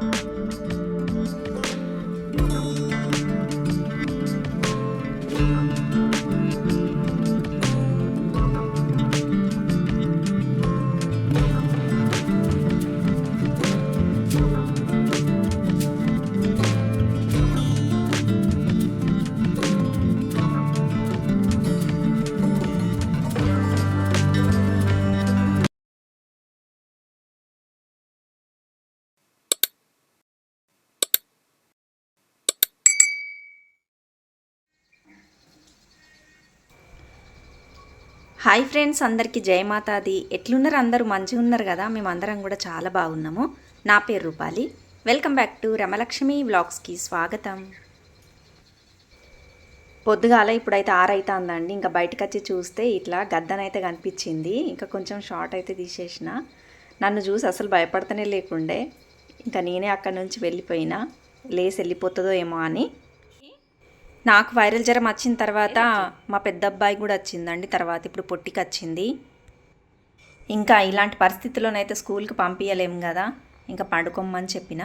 Música hi friends అందరికీ జయమాతాది ఎట్లున్నారు? అందరూ మంచిగా ఉన్నారు కదా? మేము అందరం కూడా చాలా బాగున్నాము. నా పేరు Rupali. Welcome back to Ramalakshmi వ్లాగ్స్కి స్వాగతం. పొద్దుగాల ఇప్పుడైతే ఆరైతుందండి. ఇంకా బయటకు వచ్చి చూస్తే ఇట్లా గద్దనైతే కనిపించింది. ఇంకా కొంచెం షార్ట్ అయితే తీసేసిన. నన్ను చూసి అసలు భయపడతనే లేకుండే. ఇంకా నేనే అక్కడి నుంచి వెళ్ళిపోయినా. లేసి వెళ్ళిపోతుందో ఏమో అని. నాకు వైరల్ జ్వరం వచ్చిన తర్వాత మా పెద్ద అబ్బాయి కూడా వచ్చిందండి. తర్వాత ఇప్పుడు పొట్టికి వచ్చింది. ఇంకా ఇలాంటి పరిస్థితుల్లోనైతే స్కూల్కి పంపించలేము కదా. ఇంకా పండుకోమని చెప్పిన.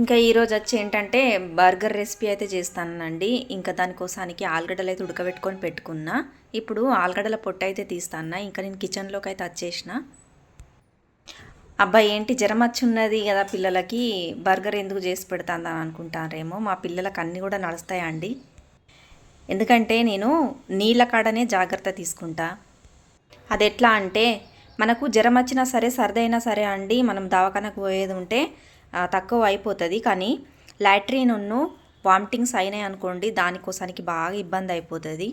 ఇంకా ఈరోజు వచ్చి ఏంటంటే బర్గర్ రెసిపీ అయితే చేస్తానండి. ఇంకా దానికోసానికి ఆలుగడ్డలు అయితే ఉడకబెట్టుకొని పెట్టుకున్నా. ఇప్పుడు ఆలుగడ్డల పొట్టు అయితే తీస్తాను? ఇంకా నేను కిచెన్లోకి అయితే వచ్చేసిన. అబ్బాయి ఏంటి జ్వరం వచ్చి ఉన్నది కదా పిల్లలకి? బర్గర్ ఎందుకు చేసి పెడతాను అని అనుకుంటారేమో. మా పిల్లలకు అన్నీ కూడా నడుస్తాయండి. ఎందుకంటే నేను నీళ్ళ కాడనే జాగ్రత్త తీసుకుంటా. అది ఎట్లా అంటే మనకు జ్వరం వచ్చినా సరే సర్దైనా సరే అండి మనం దవాఖానకు పోయేది ఉంటే తక్కువ అయిపోతుంది. కానీ లాట్రిన్ వామిటింగ్స్ అయినాయి అనుకోండి దానికోసానికి బాగా ఇబ్బంది అయిపోతుంది.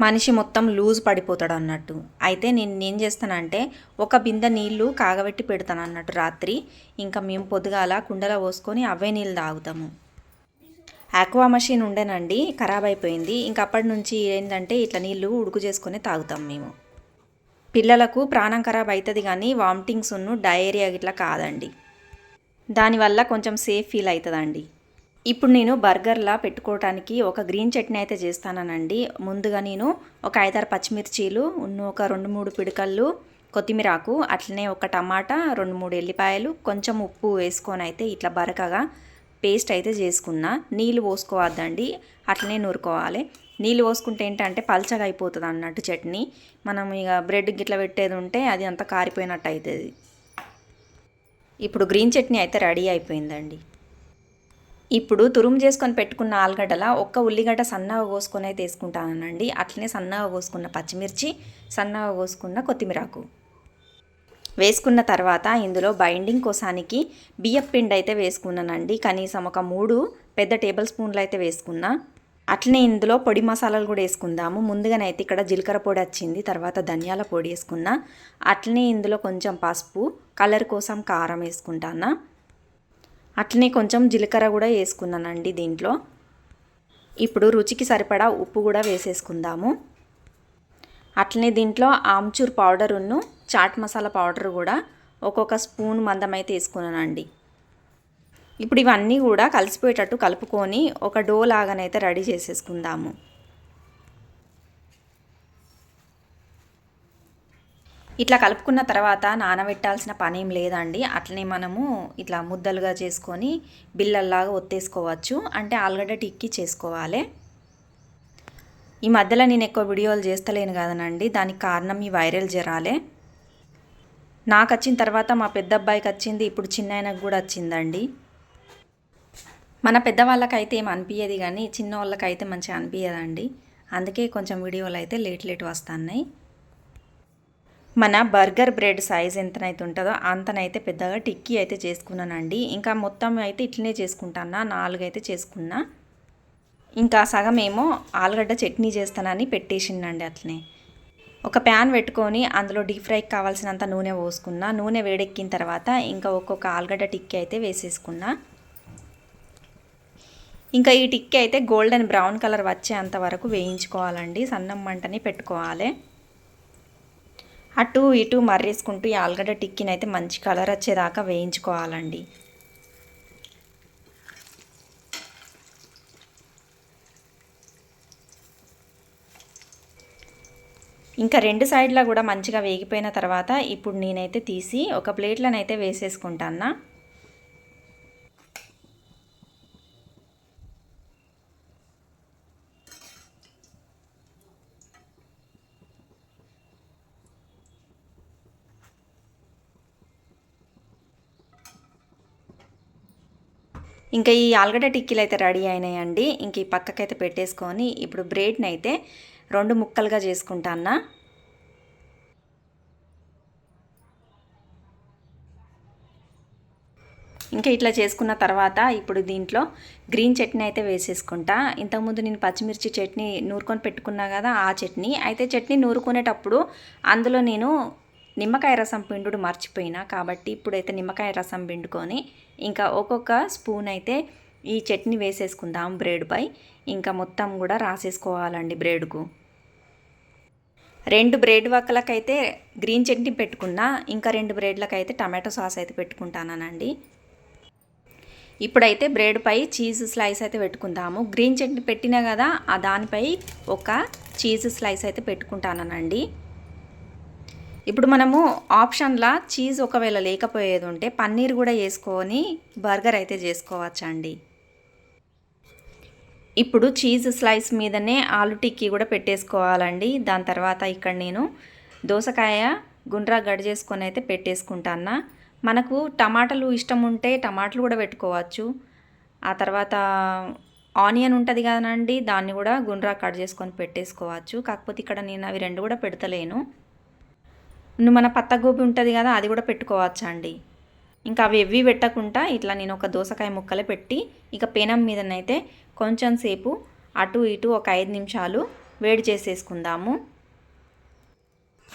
మనిషి మొత్తం లూజ్ పడిపోతాడు అన్నట్టు. అయితే నేను ఏం చేస్తానంటే ఒక బిందె నీళ్ళు కాగబెట్టి పెడతాను అన్నట్టు రాత్రి. ఇంకా మేము పొద్దుగాల కుండలో పోసుకొని అవే నీళ్ళు తాగుతాము. ఆక్వా మషిన్ ఉండేనండి ఖరాబ్ అయిపోయింది. ఇంకా అప్పటి నుంచి ఏంటంటే ఇట్లా నీళ్ళు ఉడుకు చేసుకొని తాగుతాం మేము. పిల్లలకు ప్రాణం ఖరాబ్ అవుతుంది కానీ వామిటింగ్స్ ఉన్న డయేరియా ఇట్లా కాదండి. దానివల్ల కొంచెం సేఫ్ ఫీల్ అవుతుందండి ఇప్పుడు నేను బర్గర్లా పెట్టుకోవడానికి ఒక గ్రీన్ చట్నీ అయితే చేస్తానండి ముందుగా నేను ఒక ఐదారు పచ్చిమిర్చీలు ఉన్న ఒక రెండు మూడు పిడకళ్ళు కొత్తిమీరాకు అట్లనే ఒక టమాటా రెండు మూడు ఎల్లిపాయలు కొంచెం ఉప్పు వేసుకొని అయితే ఇట్లా బరకగా పేస్ట్ అయితే చేసుకున్నా. నీళ్ళు పోసుకోవద్దండి అట్లనే నూరుకోవాలి. నీళ్ళు పోసుకుంటే ఏంటంటే పల్చగా అయిపోతుంది అన్నట్టు చట్నీ. మనం ఇక బ్రెడ్ గిట్లా పెట్టేది ఉంటే అది అంతా కారిపోయినట్టు అవుతుంది ఇప్పుడు గ్రీన్ చట్నీ అయితే రెడీ అయిపోయిందండి. ఇప్పుడు తురుము చేసుకొని పెట్టుకున్న ఆలుగడ్డల ఒక్క ఉల్లిగడ్డ సన్నగా కోసుకొని అయితే వేసుకుంటానండి అట్లనే సన్నగా కోసుకున్న పచ్చిమిర్చి సన్నగా కోసుకున్న కొత్తిమీరాకు వేసుకున్న తర్వాత ఇందులో బైండింగ్ కోసానికి బియ్యం పిండి అయితే వేసుకున్నానండి. కనీసం ఒక మూడు పెద్ద టేబుల్ స్పూన్లు అయితే వేసుకున్నా. అట్లనే ఇందులో పొడి మసాలాలు కూడా వేసుకుందాము. ముందుగానైతే ఇక్కడ జీలకర్ర పొడి వచ్చింది తర్వాత ధనియాల పొడి వేసుకున్నా. అట్లనే ఇందులో కొంచెం పసుపు కలర్ కోసం కారం వేసుకుంటానా. అట్లనే కొంచెం జీలకర్ర కూడా వేసుకున్నానండి దీంట్లో. ఇప్పుడు రుచికి సరిపడా ఉప్పు కూడా వేసేసుకుందాము. అట్లనే దీంట్లో ఆమ్చూర్ పౌడరును చాట్ మసాలా పౌడర్ కూడా ఒక్కొక్క స్పూన్ మందం అయితే వేసుకున్నానండి. ఇప్పుడు ఇవన్నీ కూడా కలిసిపోయేటట్టు కలుపుకొని ఒక డో లాగానైతే రెడీ చేసేసుకుందాము. ఇట్లా కలుపుకున్న తర్వాత నానబెట్టాల్సిన పని ఏం లేదండి. అట్లనే మనము ఇట్లా ముద్దలుగా చేసుకొని బిల్లల్లాగా ఒత్తేసుకోవచ్చు. అంటే ఆలుగడ్డ టిక్కి చేసుకోవాలి. ఈ మధ్యలో నేను ఎక్కువ వీడియోలు చేస్తలేను కదనండి. దానికి కారణం ఈ వైరల్ జరాలే నాకు వచ్చిన తర్వాత మా పెద్ద అబ్బాయికి వచ్చింది. ఇప్పుడు చిన్న ఆయనకు కూడా వచ్చిందండి. మన పెద్దవాళ్ళకైతే ఏం అనిపించదు కానీ చిన్న వాళ్ళకైతే మంచిగా అనిపించదండి అందుకే కొంచెం వీడియోలు అయితే లేట్ లేట్ వస్తున్నాయి. మన బర్గర్ బ్రెడ్ సైజ్ ఎంతనైతే ఉంటుందో అంతనైతే పెద్దగా టిక్కీ అయితే చేసుకున్నానండి. ఇంకా మొత్తం అయితే ఇట్లనే చేసుకుంటానా నాలుగు అయితే చేసుకున్నా. ఇంకా సగం ఏమో ఆలుగడ్డ చట్నీ చేస్తానని పెట్టేసిండండి అట్లనే. ఒక ప్యాన్ పెట్టుకొని అందులో డీప్ ఫ్రైకి కావాల్సినంత నూనె పోసుకున్నా నూనె వేడెక్కిన తర్వాత ఇంకా ఒక్కొక్క ఆలుగడ్డ టిక్కీ అయితే వేసేసుకున్నా. ఇంకా ఈ టిక్కీ అయితే గోల్డెన్ బ్రౌన్ కలర్ వచ్చేంత వరకు వేయించుకోవాలండి సన్నం మంటని పెట్టుకోవాలి. అటు ఇటు మర్రేసుకుంటూ ఈ ఆలుగడ్డ టిక్కిని అయితే మంచి కలర్ వచ్చేదాకా వేయించుకోవాలండి. ఇంకా రెండు సైడ్లా కూడా మంచిగా వేగిపోయిన తర్వాత ఇప్పుడు నేనైతే తీసి ఒక ప్లేట్లోనైతే వేసేసుకుంటాను ఇంకా ఈ ఆలుగడ్డ టిక్కీలు అయితే రెడీ అయినాయండి. ఇంక ఈ పక్కకైతే పెట్టేసుకొని ఇప్పుడు బ్రెడ్ని అయితే రెండు ముక్కలుగా చేసుకుంటాన్నా ఇంకా ఇట్లా చేసుకున్న తర్వాత ఇప్పుడు దీంట్లో గ్రీన్ చట్నీ అయితే వేసేసుకుంటా. ఇంతకుముందు నేను పచ్చిమిర్చి చట్నీ నూరుకొని పెట్టుకున్నా కదా ఆ చట్నీ. అయితే చట్నీ నూరుకునేటప్పుడు అందులో నేను నిమ్మకాయ రసం పిండుడు మర్చిపోయినా కాబట్టి ఇప్పుడైతే నిమ్మకాయ రసం పిండుకొని ఇంకా ఒక్కొక్క స్పూన్ అయితే ఈ చట్నీ వేసేసుకుందాం బ్రెడ్పై ఇంకా మొత్తం కూడా రాసేసుకోవాలండి బ్రెడ్కు. రెండు బ్రెడ్ వక్కలకైతే గ్రీన్ చట్నీ పెట్టుకున్నా ఇంకా రెండు బ్రెడ్లకైతే టమాటో సాస్ అయితే పెట్టుకుంటానండి ఇప్పుడైతే బ్రెడ్పై చీజ్ స్లైస్ అయితే పెట్టుకుందాము. గ్రీన్ చట్నీ పెట్టినా కదా ఆ దానిపై ఒక చీజ్ స్లైస్ అయితే పెట్టుకుంటానండి ఇప్పుడు మనము ఆప్షన్లా చీజ్ ఒకవేళ లేకపోయేది ఉంటే పన్నీర్ కూడా వేసుకొని బర్గర్ అయితే చేసుకోవచ్చండి. ఇప్పుడు చీజ్ స్లైస్ మీదనే ఆలు టిక్కీ కూడా పెట్టేసుకోవాలండి. దాని తర్వాత ఇక్కడ నేను దోసకాయ గుండ్రా గడి చేసుకొని అయితే పెట్టేసుకుంటాను మనకు టమాటాలు ఇష్టం ఉంటే టమాటాలు కూడా పెట్టుకోవచ్చు. ఆ తర్వాత ఆనియన్ ఉంటుంది కదండి దాన్ని కూడా గుండ్రా కట్ చేసుకొని పెట్టేసుకోవచ్చు. కాకపోతే ఇక్కడ నేను అవి రెండు కూడా పెడతలేను. మన పత్తగోబి ఉంటుంది కదా అది కూడా పెట్టుకోవచ్చు అండి ఇంకా అవి ఎవ్వి పెట్టకుండా ఇట్లా నేను ఒక దోసకాయ ముక్కలు పెట్టి ఇక పేనం మీదనైతే కొంచెం సేపు అటు ఇటు ఒక ఐదు నిమిషాలు వేడి చేసేసుకుందాము.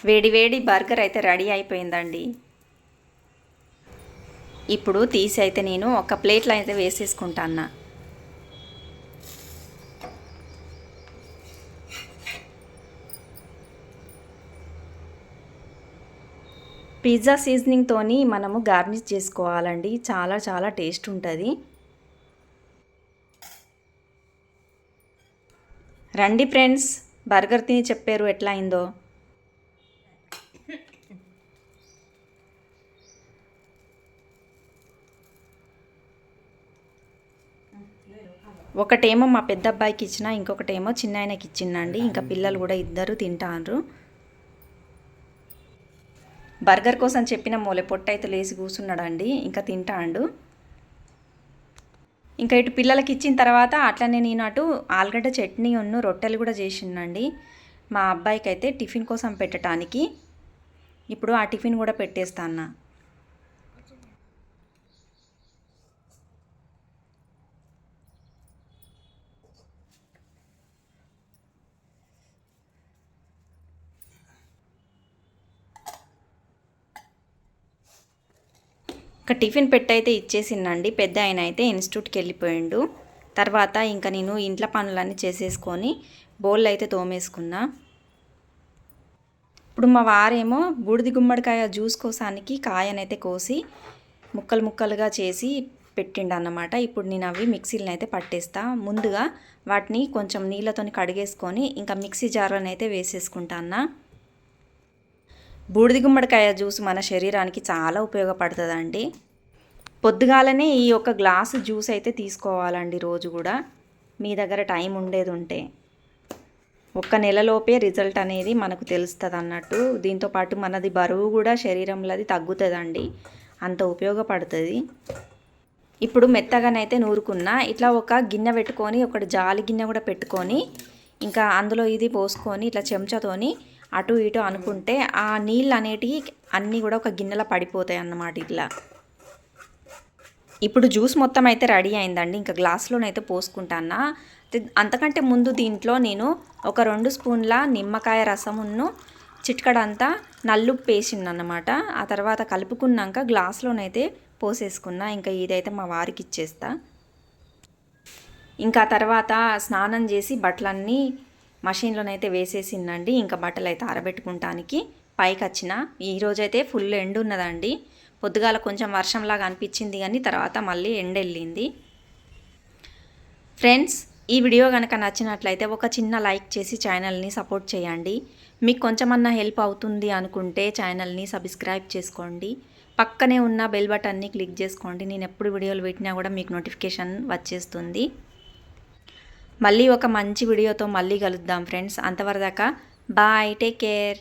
వేడి వేడి బర్గర్ అయితే రెడీ అయిపోయిందండి. ఇప్పుడు తీసి అయితే నేను ఒక ప్లేట్లో అయితే వేసేసుకుంటాను పిజ్జా సీజనింగ్తోని మనము గార్నిష్ చేసుకోవాలండి. చాలా చాలా టేస్ట్ ఉంటుంది. రండి ఫ్రెండ్స్ బర్గర్ తిని చెప్పారు ఎట్లా అయిందో. ఒకటేమో మా పెద్ద అబ్బాయికి ఇచ్చిన ఇంకొకటేమో చిన్న ఆయనకి ఇచ్చిందండి. ఇంకా పిల్లలు కూడా ఇద్దరు తింటారు బర్గర్ కోసం చెప్పిన మూలే పొట్ట అయితే లేచి కూర్చున్నాడండి. ఇంకా తింటాడు ఇంకా ఇటు పిల్లలకి ఇచ్చిన తర్వాత అట్లనే నేను అటు ఆలుగడ్డ చట్నీ ఉన్ను రొట్టెలు కూడా చేసిండండి మా అబ్బాయికి అయితే టిఫిన్ కోసం పెట్టడానికి ఇప్పుడు ఆ టిఫిన్ కూడా పెట్టేస్తాను ఒక టిఫిన్ పెట్టయితే ఇచ్చేసిందండి. పెద్ద ఆయన అయితే ఇన్స్టిట్యూట్కి వెళ్ళిపోయిండు. తర్వాత ఇంకా నేను ఇంట్లో పనులన్నీ చేసేసుకొని బౌల్ అయితే తోమేసుకున్నా. ఇప్పుడు మా వారేమో బూడిది గుమ్మడికాయ జ్యూస్ కోసానికి కాయనైతే కోసి ముక్కలు ముక్కలుగా చేసి పెట్టిండు అన్నమాట ఇప్పుడు నేను అవి మిక్సీలను అయితే పట్టేస్తా. ముందుగా వాటిని కొంచెం నీళ్ళతో కడిగేసుకొని ఇంకా మిక్సీ జార్లను అయితే వేసేసుకుంటాను బూడిది గుమ్మడికాయ జ్యూస్ మన శరీరానికి చాలా ఉపయోగపడుతుందండి. పొద్దుగాలనే ఈ యొక్క గ్లాసు జ్యూస్ అయితే తీసుకోవాలండి రోజు కూడా. మీ దగ్గర టైం ఉండేది ఉంటే. ఒక్క నెలలోపే రిజల్ట్ అనేది మనకు తెలుస్తుంది అన్నట్టు దీంతోపాటు మనది బరువు కూడా శరీరంలో అది తగ్గుతుందండి. అంత ఉపయోగపడుతుంది. ఇప్పుడు మెత్తగానైతే నూరుకున్న ఇట్లా ఒక గిన్నె పెట్టుకొని ఒకటి జాలి గిన్నె కూడా పెట్టుకొని ఇంకా అందులో ఇది పోసుకొని ఇట్లా చెంచాతోని అటు ఇటు అనుకుంటే ఆ నీళ్ళు అనేటివి అన్నీ కూడా ఒక గిన్నెలో పడిపోతాయి అన్నమాట ఇట్లా. ఇప్పుడు జ్యూస్ మొత్తం అయితే రెడీ అయిందండి. ఇంకా గ్లాస్లోనైతే పోసుకుంటానా అంతకంటే ముందు దీంట్లో నేను ఒక రెండు స్పూన్ల నిమ్మకాయ రసమును చిట్కడంతా నల్లుప్పు వేసిందన్నమాట. ఆ తర్వాత కలుపుకున్నాక గ్లాస్లోనైతే పోసేసుకున్నా. ఇంకా ఇదైతే మా వారికి ఇచ్చేస్తా. ఇంకా తర్వాత స్నానం చేసి బట్టలన్నీ మషిన్లోనైతే వేసేసిందండి. ఇంకా బట్టలు అయితే ఆరబెట్టుకుంటానికి పైకి వచ్చిన ఈరోజైతే ఫుల్ ఎండ్ ఉన్నదండి. పొద్దుగాల కొంచెం వర్షంలాగా అనిపించింది కానీ తర్వాత మళ్ళీ ఎండ వెళ్ళింది. ఫ్రెండ్స్ ఈ వీడియో కనుక నచ్చినట్లయితే ఒక చిన్న లైక్ చేసి ఛానల్ని సపోర్ట్ చేయండి. మీకు కొంచెమన్నా హెల్ప్ అవుతుంది అనుకుంటే ఛానల్ని సబ్స్క్రైబ్ చేసుకోండి. పక్కనే ఉన్న బెల్ బటన్ని క్లిక్ చేసుకోండి. నేను ఎప్పుడు వీడియోలు పెట్టినా కూడా మీకు నోటిఫికేషన్ వచ్చేస్తుంది. మళ్ళీ ఒక మంచి వీడియోతో మళ్ళీ కలుద్దాం ఫ్రెండ్స్. అంతవరదాకా బాయ్ టేక్ కేర్.